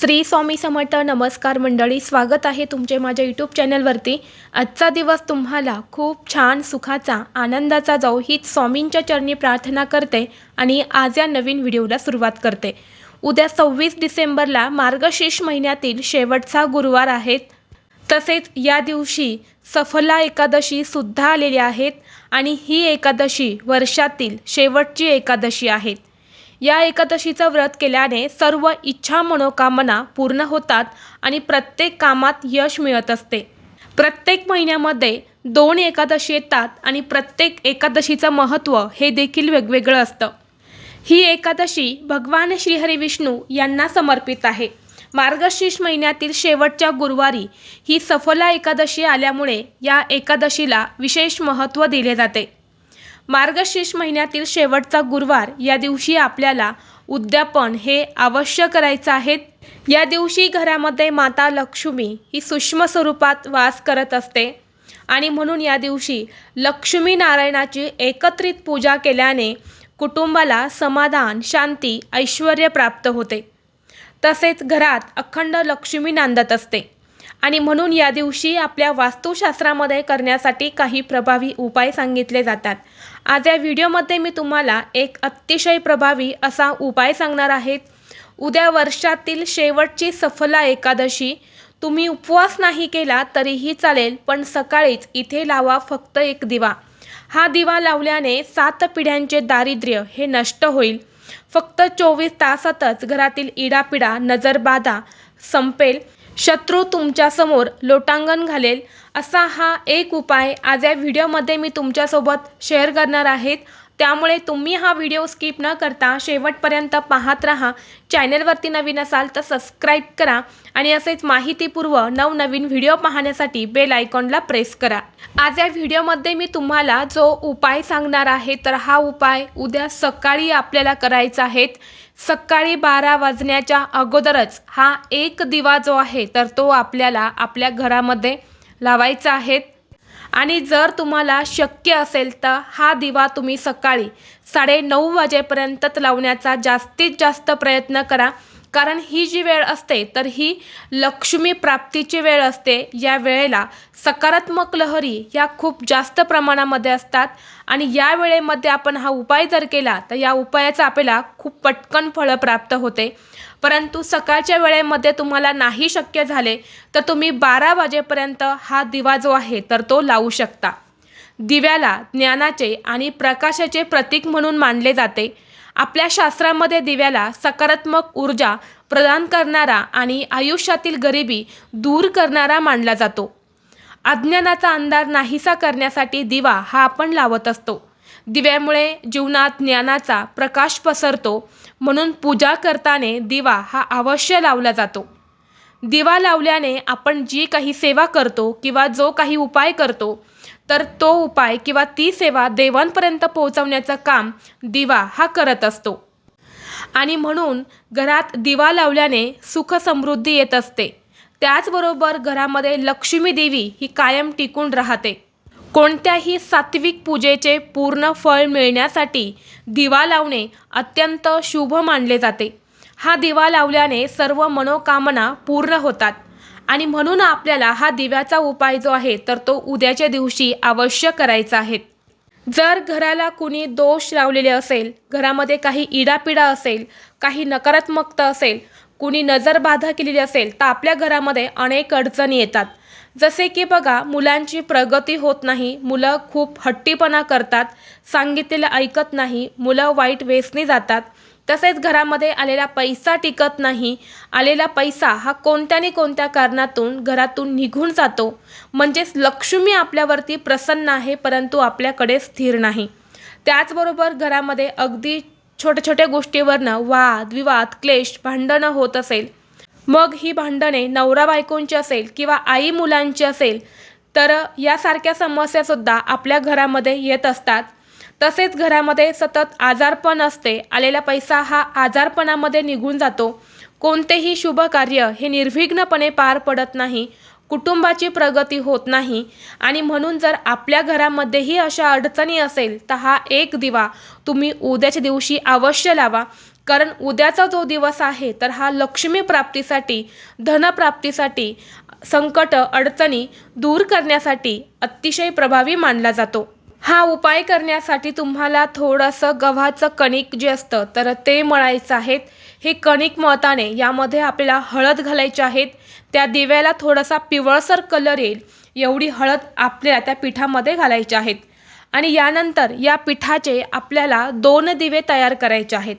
श्री स्वामी समर्थ नमस्कार मंडळी स्वागत आहे तुमचे माझ्या यूट्यूब चॅनलवरती. आजचा दिवस तुम्हाला खूप छान सुखाचा आनंदाचा जाऊ हीच स्वामींच्या चरणी प्रार्थना करते आणि आज या नवीन व्हिडिओला सुरुवात करते. उद्या सव्वीस डिसेंबरला मार्गशीर्ष महिन्यातील शेवटचा गुरुवार आहेत तसेच या दिवशी सफला एकादशी सुद्धा आलेली आहेत आणि ही एकादशी वर्षातील शेवटची एकादशी आहेत या एकादशीचं व्रत केल्याने सर्व इच्छा मनोकामना पूर्ण होतात आणि प्रत्येक कामात यश मिळत असते. प्रत्येक महिन्यामध्ये दोन एकादशी येतात आणि प्रत्येक एकादशीचं महत्त्व हे देखील वेगवेगळं असतं. ही एकादशी भगवान श्रीहरी विष्णू यांना समर्पित आहे. मार्गशीर्ष महिन्यातील शेवटच्या गुरुवारी ही सफला एकादशी आल्यामुळे या एकादशीला विशेष महत्त्व दिले जाते. मार्गशीर्ष महिन्यातील शेवटचा गुरुवार या दिवशी आपल्याला उद्यापन हे अवश्य करायचं आहे. या दिवशी घरामध्ये माता लक्ष्मी ही सूक्ष्म स्वरूपात वास करत असते आणि म्हणून या दिवशी लक्ष्मी नारायणाची एकत्रित पूजा केल्याने कुटुंबाला समाधान शांती ऐश्वर प्राप्त होते. तसेच घरात अखंड लक्ष्मी नांदत असते आणि म्हणून या दिवशी आपल्या वास्तुशास्त्रामध्ये करण्यासाठी काही प्रभावी उपाय सांगितले जातात. आज या व्हिडिओमध्ये मी तुम्हाला एक अतिशय प्रभावी असा उपाय सांगणार आहेत. उद्या वर्षातील शेवटची सफला एकादशी. तुम्ही उपवास नाही केला तरीही चालेल पण सकाळीच इथे लावा फक्त एक दिवा. हा दिवा लावल्याने सात पिढ्यांचे दारिद्र्य हे नष्ट होईल. फक्त चोवीस तासातच घरातील इडापिडा नजरबाधा संपेल. शत्रू तुमच्यासमोर लोटांगण घालेल. असा हा एक उपाय आज या व्हिडिओमध्ये मी तुमच्यासोबत शेअर करणार आहेत त्यामुळे तुम्ही हा व्हिडिओ स्किप न करता शेवटपर्यंत पाहत राहा. चॅनलवरती नवीन असाल तर सबस्क्राईब करा आणि असेच माहितीपूर्व नवनवीन व्हिडिओ पाहण्यासाठी बेल आयकॉनला प्रेस करा. आज या व्हिडिओमध्ये मी तुम्हाला जो उपाय सांगणार आहे तर हा उपाय उद्या सकाळी आपल्याला करायचा आहे. सकाळी बारा वाजण्याच्या अगोदरच हा एक दिवा जो आहे तर तो आपल्याला आपल्या घरामध्ये लावायचा आहे. आणि जर तुम्हाला शक्य असेल तर हा दिवा तुम्ही सकाळी साडेनऊ वाजेपर्यंतच लावण्याचा जास्तीत जास्त प्रयत्न करा. कारण ही जी वेळ असते तर ही लक्ष्मी प्राप्तीची वेळ असते. या वेळेला सकारात्मक लहरी या खूप जास्त प्रमाणामध्ये असतात. आणि या वेळेमध्ये आपण हा उपाय जर केला तर या उपायाचा आपल्याला खूप पटकन फळं प्राप्त होते. परंतु सकाळच्या वेळेमध्ये तुम्हाला नाही शक्य झाले तर तुम्ही बारा वाजेपर्यंत हा दिवा जो आहे तर तो लावू शकता. दिव्याला ज्ञानाचे आणि प्रकाशाचे प्रतीक म्हणून मानले जाते. आपल्या शास्त्रामध्ये दिव्याला सकारात्मक ऊर्जा प्रदान करणारा आणि आयुष्यातील गरिबी दूर करणारा मानला जातो. अज्ञानाचा अंधार नाहीसा करण्यासाठी दिवा हा आपण लावत असतो. दिव्यामुळे जीवनात ज्ञानाचा प्रकाश पसरतो म्हणून पूजा करताना दिवा हा अवश्य लावला जातो. दिवा लावल्याने आपण जी काही सेवा करतो किंवा जो काही उपाय करतो तर तो उपाय किंवा ती सेवा देवांपर्यंत पोहोचवण्याचं काम दिवा हा करत असतो. आणि म्हणून घरात दिवा लावल्याने सुख समृद्धी येत असते. त्याचबरोबर घरामध्ये लक्ष्मी देवी ही कायम टिकून राहते. कोणत्याही सात्विक पूजेचे पूर्ण फळ मिळण्यासाठी दिवा लावणे अत्यंत शुभ मानले जाते. हा दिवा लावल्याने सर्व मनोकामना पूर्ण होतात. आणि म्हणून आपल्याला हा दिव्याचा उपाय जो आहे तर तो उद्याच्या दिवशी अवश्य करायचा आहे. जर घराला कुणी दोष लावलेले असेल घरामध्ये काही इडापिडा असेल काही नकारात्मकता असेल कुणी नजरबाधा केलेली असेल तर आपल्या घरामध्ये अनेक अडचणी येतात. जसे की बघा मुलांची प्रगती होत नाही मुलं खूप हट्टीपणा करतात सांगितलेलं ऐकत नाही मुलं वाईट वेसनी जातात. तसेच घरामध्ये आलेला पैसा टिकत नाही आलेला पैसा हा कोणत्या कोणत्या कारणातून घरातून निघून जातो. म्हणजेच लक्ष्मी आपल्यावरती प्रसन्न आहे परंतु आपल्याकडे स्थिर नाही. त्याचबरोबर घरामध्ये अगदी छोट्या छोट्या गोष्टीवरनं वाद विवाद क्लेश भांडणं होत असेल मग ही भांडणे नवरा बायकोंची असेल किंवा आई मुलांची असेल तर यासारख्या समस्यासुद्धा आपल्या घरामध्ये येत असतात. तसेच घरामध्ये सतत आजारपण असते आलेला पैसा हा आजारपणामध्ये निघून जातो. कोणतेही शुभ कार्य हे निर्विघ्नपणे पार पडत नाही कुटुंबाची प्रगती होत नाही आणि म्हणून जर आपल्या घरामध्येही अशा अडचणी असेल तर हा एक दिवा तुम्ही उद्याच्या दिवशी अवश्य लावा. कारण उद्याचा जो दिवस आहे तर हा लक्ष्मी प्राप्तीसाठी धनप्राप्तीसाठी संकट अडचणी दूर करण्यासाठी अतिशय प्रभावी मानला जातो. हा उपाय करण्यासाठी तुम्हाला थोडंसं गव्हाचं कणिक जे असतं तर ते मळायचं आहेत हे कणिक मळताने यामध्ये आपल्याला हळद घालायची आहेत त्या दिव्याला थोडासा पिवळसर कलर येईल. एवढी हळद आपल्याला त्या पिठामध्ये घालायची आहेत आणि यानंतर या पिठाचे आपल्याला दोन दिवे तयार करायचे आहेत.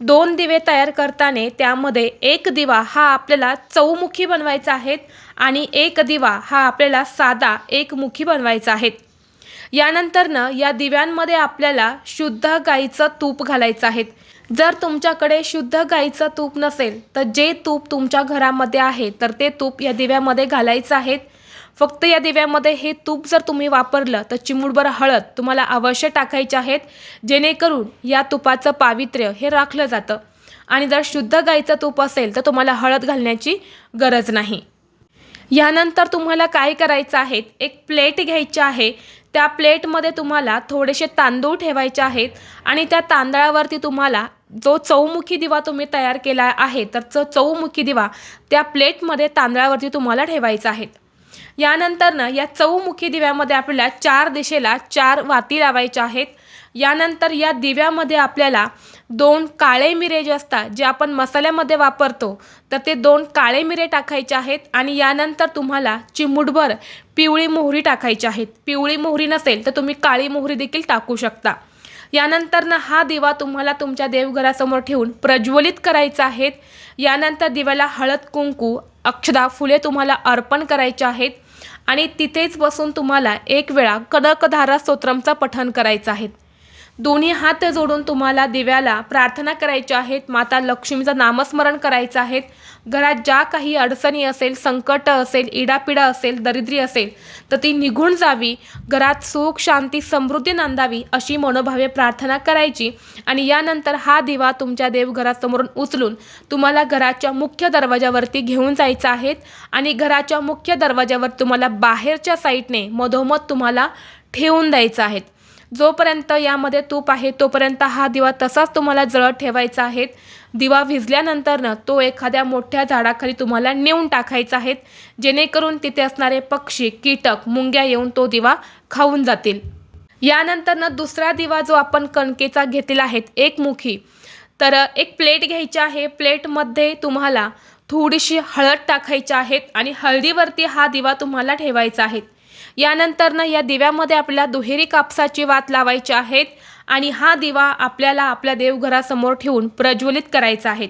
दोन दिवे तयार करताना त्यामध्ये एक दिवा हा आपल्याला चौमुखी बनवायचा आहे आणि एक दिवा हा आपल्याला साधा एकमुखी बनवायचा आहे. यानंतरनं या दिव्यांमध्ये आपल्याला शुद्ध गाईचं तूप घालायचं आहे. जर तुमच्याकडे शुद्ध गाईचं तूप नसेल तर जे तूप तुमच्या घरामध्ये आहे तर ते तूप या दिव्यामध्ये घालायचं आहे. फक्त या दिव्यामध्ये हे तूप जर तुम्ही वापरलं तर चिमूटभर हळद तुम्हाला अवश्य टाकायचे आहेत जेणेकरून या तुपाचं पावित्र्य हे राखलं जातं. आणि जर शुद्ध गाईचं तूप असेल तर तुम्हाला हळद घालण्याची गरज नाही. यानंतर तुम्हाला काय करायचं आहे? एक प्लेट घ्यायची आहे. त्या प्लेटमध्ये तुम्हाला थोडेसे तांदूळ ठेवायचे आहेत आणि त्या तांदळावरती तुम्हाला जो चौमुखी दिवा तुम्ही तयार केला आहे तर तो चौमुखी दिवा त्या प्लेटमध्ये तांदळावरती तुम्हाला ठेवायचा आहे. यानंतरनं या चौमुखी दिव्यामध्ये आपल्याला चार दिशेला चार वाती लावायच्या आहेत. यानंतर या दिव्यामध्ये आपल्याला दोन काळे मिरे जे असतात जे आपण मसाल्यामध्ये वापरतो तर ते दोन काळे मिरे टाकायचे आहेत आणि यानंतर तुम्हाला चिमुटभर पिवळी मोहरी टाकायची आहेत. पिवळी मोहरी नसेल तर तुम्ही काळी मोहरी देखील टाकू शकता. यानंतरनं हा दिवा तुम्हाला तुमच्या देवघरासमोर ठेवून प्रज्वलित करायचा आहे. यानंतर दिव्याला हळद कुंकू अक्षदा फुले तुम्हाला अर्पण करायचे आहेत. आणि तिथेच बसून तुम्हाला एक वेळा कडकधारा स्तोत्रमचा पठण करायचं आहे. दोन्ही हात जोडून तुम्हाला दिव्याला प्रार्थना करायच्या आहेत. माता लक्ष्मीचं नामस्मरण करायचं आहेत. घरात ज्या काही अडचणी असेल संकट असेल इडापिडा असेल दरिद्री असेल तर ती निघून जावी. घरात सुख शांती समृद्धी नांदावी अशी मनोभावे प्रार्थना करायची. आणि यानंतर हा दिवा तुमच्या देवघरासमोरून उचलून तुम्हाला घराच्या मुख्य दरवाजावरती घेऊन जायचं आहेत. आणि घराच्या मुख्य दरवाजावर तुम्हाला बाहेरच्या साईडने मधोमध तुम्हाला ठेवून द्यायचं आहेत. जोपर्यंत यामध्ये तूप आहे तोपर्यंत हा दिवा तसाच तुम्हाला जळत ठेवायचा आहे. दिवा विझल्यानंतरनं तो एखाद्या मोठ्या झाडाखाली तुम्हाला नेऊन टाकायचा आहे. जेणेकरून तिथे असणारे पक्षी कीटक मुंग्या येऊन तो दिवा खाऊन जातील. यानंतरनं दुसरा दिवा जो आपण कणकेचा घेतलेला आहे एकमुखी तर एक प्लेट घ्यायची आहे. प्लेटमध्ये तुम्हाला थोडीशी हळद टाकायची आहेत आणि हळदीवरती हा दिवा तुम्हाला ठेवायचा आहे. यानंतरनं या दिव्यामध्ये आपल्याला दुहेरी कापसाची वात लावायची आहेत आणि हा दिवा आपल्याला आपल्या देवघरासमोर ठेवून प्रज्वलित करायचा आहे.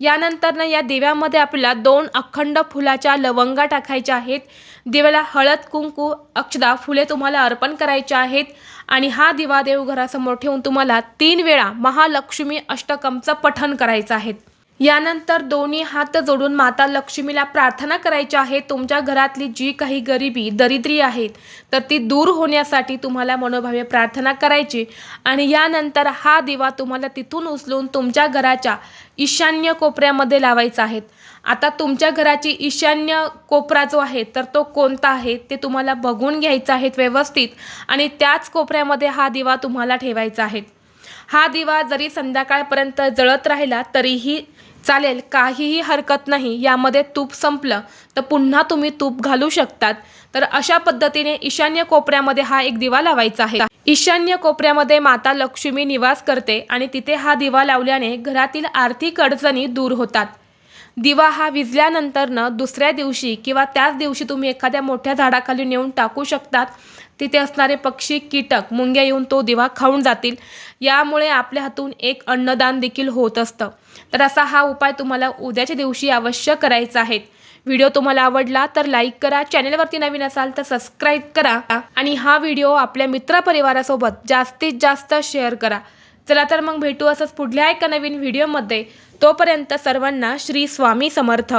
यानंतरनं या दिव्यामध्ये आपल्याला दोन अखंड फुलाच्या लवंगा टाकायच्या आहेत. दिव्याला हळद कुंकू अक्षदा फुले तुम्हाला अर्पण करायचे आहेत आणि हा दिवा देवघरासमोर ठेवून तुम्हाला तीन वेळा महालक्ष्मी अष्टकमचं पठण करायचं आहे. यानंतर दोन्ही हात जोडून माता लक्ष्मीला प्रार्थना करायची आहे. तुमच्या घरातली जी काही गरिबी दरिद्री आहेत तर ती दूर होण्यासाठी तुम्हाला मनोभावे प्रार्थना करायची. आणि यानंतर हा दिवा तुम्हाला तिथून उचलून तुमच्या घराच्या ईशान्य कोपऱ्यामध्ये लावायचा आहे. आता तुमच्या घराची ईशान्य कोपरा जो आहे तर तो कोणता आहे ते तुम्हाला बघून घ्यायचा आहे व्यवस्थित. आणि त्याच कोपऱ्यामध्ये हा दिवा तुम्हाला ठेवायचा आहे. हा दिवा जरी संध्याकाळपर्यंत जळत राहिला तरीही चालेल काहीही हरकत नाही यामध्ये तूप संपलं तर पुन्हा तुम्ही तूप घालू शकतात. तर अशा पद्धतीने ईशान्य कोपऱ्यामध्ये हा एक दिवा लावायचा आहे. ईशान्य कोपऱ्यामध्ये माता लक्ष्मी निवास करते आणि तिथे हा दिवा लावल्याने घरातील आर्थिक अडचणी दूर होतात. दिवा हा विजल्यानंतरनं दुसऱ्या दिवशी किंवा त्याच दिवशी तुम्ही एखाद्या मोठ्या झाडाखाली नेऊन टाकू शकतात. तिथे असणारे पक्षी कीटक मुंग्या येऊन तो दिवा खाऊन जातील. यामुळे आपल्या हातून एक अन्नदान देखील होत असतं. तर असा हा उपाय तुम्हाला उद्याच्या दिवशी अवश्य करायचा आहे. व्हिडिओ तुम्हाला आवडला तर लाईक करा चॅनलवरती नवीन असाल तर सबस्क्राईब करा आणि हा व्हिडिओ आपल्या मित्रपरिवारासोबत जास्तीत जास्त शेअर करा. चला तर मग भेटू असंच पुढल्या एका नवीन व्हिडिओमध्ये. तोपर्यंत सर्वांना श्री स्वामी समर्थ.